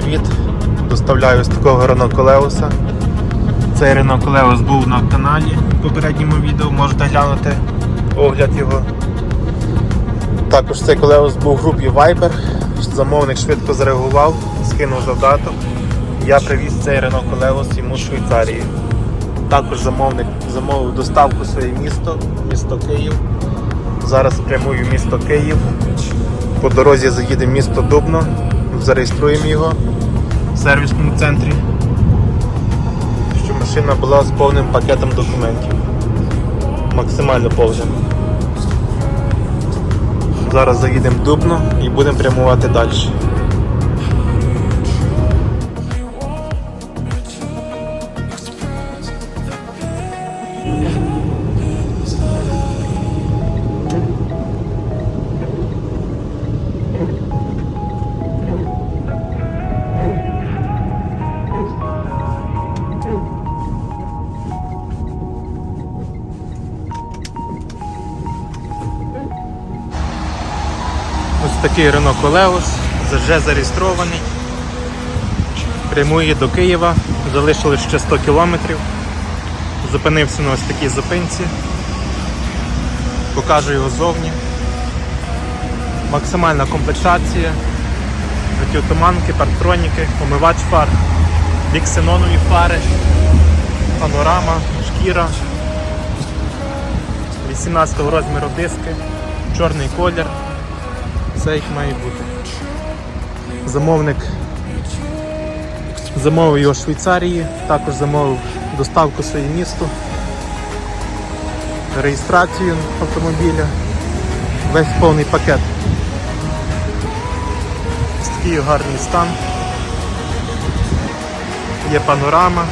привіт! Доставляю з такого Renault. Цей Renault був на каналі в попередньому відео, можете глянути огляд його. Також цей Колеус був в групі Viber. Замовник швидко зреагував, скинув завдаток. Я привіз цей Renault йому з Швейцарії. Також замовник замовив доставку в своє місто, місто Київ. Зараз прямую в місто Київ. По дорозі заїдемо в місто Дубно, зареєструємо його в сервісному центрі, щоб машина була з повним пакетом документів. Максимально повним. Зараз заїдемо Дубно і будемо прямувати далі. Ось такий Renault Колеус, вже зареєстрований. Прямує до Києва, залишилось ще 100 кілометрів. Зупинився на ось такій зупинці. Покажу його ззовні. Максимальна комплектація, протиотуманки, парктроніки, омивач фар, біксенонові фари, панорама, шкіра, 18 розміру диски, чорний колір. Все як має бути. Замовник замовив його в Швейцарії, також замовив доставку в своє місто, реєстрацію автомобіля, весь повний пакет. Такий гарний стан. Є панорама,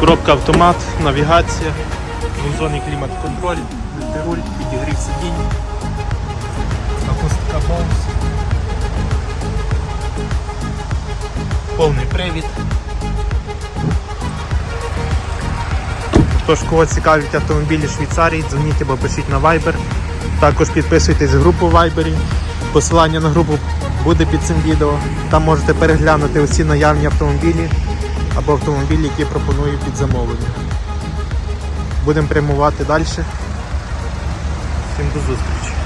коробка автомат, навігація, двозонний клімат-контроль, мультируль, підігрів сидінь. Акустика Bones. Повний привід. Тож, кого цікавлять автомобілі Швейцарії, дзвоніть або пишіть на Viber. Також підписуйтесь в групу Viber. Посилання на групу буде під цим відео. Там можете переглянути усі наявні автомобілі або автомобілі, які пропоную під замовлення. Будемо прямувати далі. Всім до зустрічі!